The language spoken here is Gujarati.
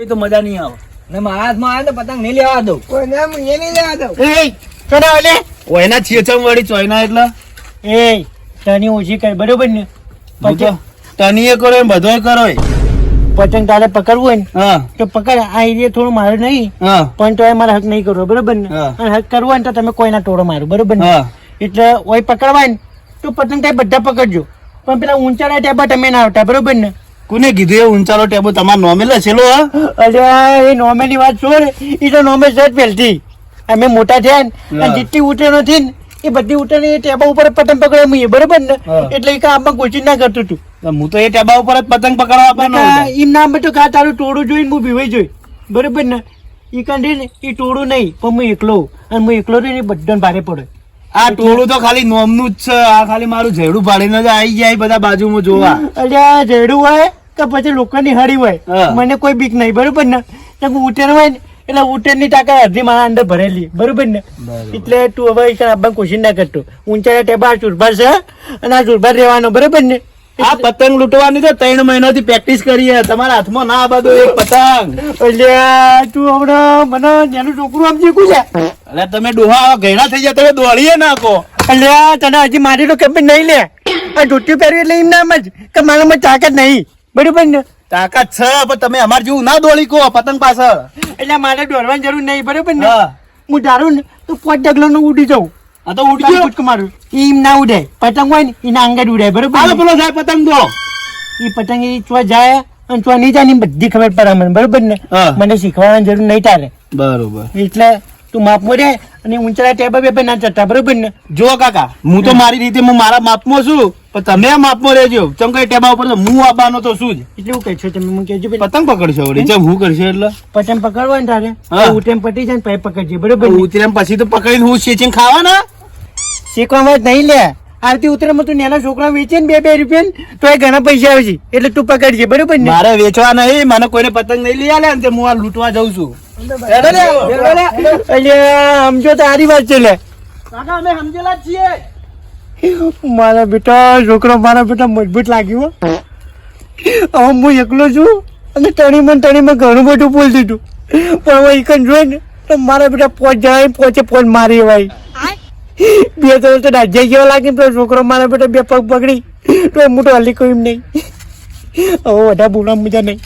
એ તો મજા નહીં આવે. ને મારા હાથમાં આવે તો પતંગ નહીં લેવા દઉં. કોઈને એ નહીં લેવા દઉં. એ તને ઓલે કોઈના છીચમ વળી ચોયના એટલે? એ તની ઓછી કઈ બરોબર ને? પછી તનીએ કરો એમ બધોય કરો પતંગ તારે પકડવું હોય ને તો પકડ. આ એરિયા થોડું મારું નહીં હા. પણ તો એ મારે હક નહીં કરવો બરોબર ને? અને હક કરવો હોય ને તો તમે કોઈના ટોળો મારો બરોબર ને? એટલે ઓય પકડવાય ને તો પતંગ તારે બધા પકડજો. પણ પેલા ઊંચા ટેબા તમે ના આવતા બરોબર ને? કોને કીધું એ ઊંચાલો ટેબો તમારો નોમે લખેલો હા? અરે એ નોમેની વાત છોડ. એ તો નોમે જ પેલથી અમે મોટા થયા ને જેટલી ઉતરેનો થી ને એ બધી ઉતરેને એ ટેબા ઉપર પતંગ પકડે મુએ બરોબર ને? એટલે એ કામમાં કોચિંગ ના કરતું તું. હું તો એ ટેબા ઉપર જ પતંગ પકડવા પણ. એમ નામ તો કા તારું ટોળું જોઈને હું ભીવાઈ જોઈ. બરોબર ને? એ કાંડી ને એ ટોળું નહીં પણ હું એકલો. અને હું એકલો રહીને બધાને ભારે પડે. આ ટોળું તો ખાલી નોમનું જ છે. આ ખાલી મારું ઝેડું ભાડીને જ આવી જાય બધા બાજુમાં જોવા. અલ્યા જેડું હોય કે પછી લોકોની હળી હોય મને કોઈ બીક નહીં બરોબર ને? તો ઉટેર હોય ને એટલે ઉટેરની તાકાત અડધી મારા અંદર ભરેલી બરોબર ને? એટલે તું હવે આપવાનું કોશિશ ના કરતો ઊંચાના ટેબા ચુરભાર છે અને આ ચુરભાર રહેવાનો બરોબર ને? આ પતંગ લૂંટવાની તો ત્રણ મહિનાથી પ્રેક્ટિસ કરીએ તમારા હાથમાં ના બધો એક પતંગ. એટલે તું હમણાં મને જેનું છોકરું આમ શીખું છે. એટલે તમે ડોહા ઘેડા થઈ જાય તમે દોડીએ નાખો એટલે તને હજી મારી તો કેમ નહીં લે. આ ધોતી પહેરવી એટલે એમ નામ જ કે મારામાં તાકાત નહીં. બરોબર ને તાકાત છે પણ તમે અમાર જેવું ના દોડી કો પતંગ પાછળ. એટલે મારે દોડવાની જરૂર નહીં બરોબર ને? હું. ધારું ને તો પાંચ ડગલો નું ઉડી જાઉં. આ તો ઉડી ગયો કુટક મારું. એમ ના ઉડે. પતંગ હોય ને એના અંગે ઉડે બરોબર હાલો પેલો જાય પતંગ દો ઈ પતંગ ઈ ચો જાય અને ચો નહીં જાય ને બધી ખબર પડે મને બરોબર ને? મને શીખવાડવાની જરૂર નહીં તારે. બરોબર. એટલે તું માપમાં રે અને ઊંચા ટેબા બેબા ના ચડતા બરોબર ને? જો કાકા હું તો મારી રીતે હું મારા માપમાં છું પણ તમે માપમાં રહેજો. ચમ કઈ ટેબા ઉપર હું આપવાનો તો શું જ. એટલે હું છો તમે મને કહેજો પતંગ પકડશો વળી. ચમ હું કરશે એટલે? પતંગ પકડવા ને તારે ઉઠેમ પટી જાય ને પછી પકડજે બરોબર? ઉતરેમ પછી તો પકડીને હું શેચીને ખાવાના? શીખવામાં જ નહીં લે. આરતી ઉતરે તું નાના છોકરા વેચે ને બે બે રૂપિયા ને તો એ ઘણા પૈસા આવશે. એટલે તું પકડજે બરોબર ને? મારે વેચવા નહીં મને કોઈને પતંગ નહીં લઈ આલે હું આ લૂંટવા જાઉં છું. સમજો તો વાત છે લે મારા બેટા, છોકરો, મારા બેટા મજબૂત લાગ્યો હવે હું એકલો છું અને તણીમાં તણીમાં ઘણું બધું બોલ દીધું. પણ હવે એક જોઈ ને, તો મારા બેટા પોચ જાય પોચે પોચ મારી ભાઈ બે તો રાજ્ય જેવા લાગે પેલો છોકરો મારા બેટા બે પગ પકડી, તો મોટો હલી કોઈ નહીં. હવે બધા બોલવા મજા નહીં.